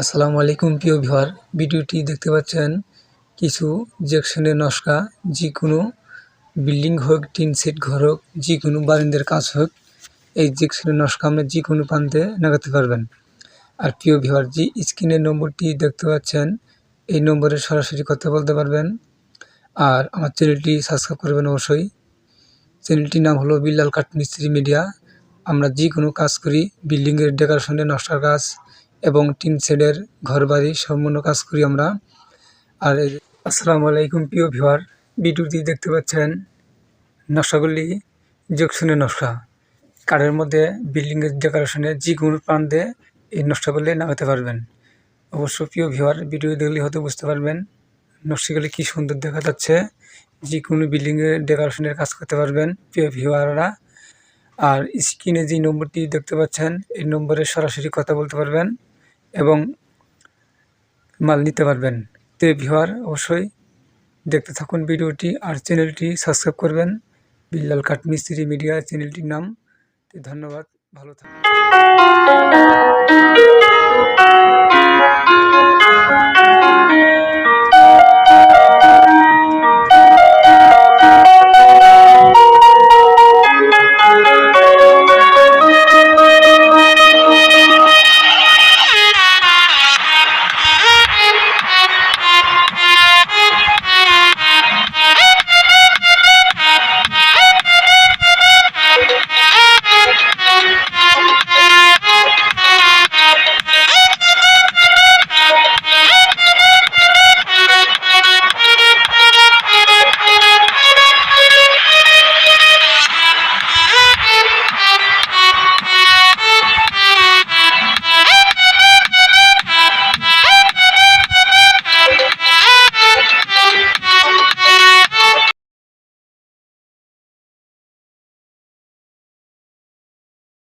আসসালামু আলাইকুম প্রিয় ভিউয়ার, ভিডিওটি দেখতে পাচ্ছেন কিছু জেকশনের নস্কা যে কোনো বিল্ডিং হোক, টিন সেট ঘর হোক, যে কোনো বারিন্দার কাজ হোক, এই জেকশনের নস্কা আমরা যে কোনো প্রান্তে লাগাতে পারবেন। আর প্রিয় ভিউয়ার, যে স্ক্রিনের নম্বরটি দেখতে পাচ্ছেন, এই নম্বরে সরাসরি কথা বলতে পারবেন। আর আমার চ্যানেলটি সাবস্ক্রাইব করবেন অবশ্যই। চ্যানেলটির নাম হলো বিল্লাল কাঠ মিস্ত্রি মিডিয়া। আমরা যে কোনো কাজ করি, বিল্ডিংয়ের ডেকোরেশনের নকশার কাজ এবং টিন শেডের ঘর বাড়ি সম্পূর্ণ কাজ করি আমরা। আর আসসালামু আলাইকুম প্রিয় ভিউয়ার, ভিডিওটি দেখতে পাচ্ছেন নকশাগুলি জকশনের নকশা। কাঠের মধ্যে বিল্ডিংয়ের ডেকোরেশনে যে কোনো প্রান্তে এই নকশাগুলি লাগাতে পারবেন। অবশ্য প্রিয় ভিউয়ার, ভিডিও দেখলে হয়তো বুঝতে পারবেন নকশাগুলি কী সুন্দর দেখা যাচ্ছে। যে কোনো বিল্ডিংয়ের ডেকোরেশনের কাজ করতে পারবেন প্রিয় ভিউয়াররা। আর স্ক্রিনে যে নম্বরটি দেখতে পাচ্ছেন, এই নম্বরে সরাসরি কথা বলতে পারবেন। এবং মাল নিতে পারবেন। তে ভিওয়ার অবশ্যই দেখতে থাকুন ভিডিওটি আর চ্যানেলটি সাবস্ক্রাইব করবেন। বিল্লাল কাঠমিস্ত্রি মিডিয়া চ্যানেলটির নাম। ধন্যবাদ, ভালো থাকুন।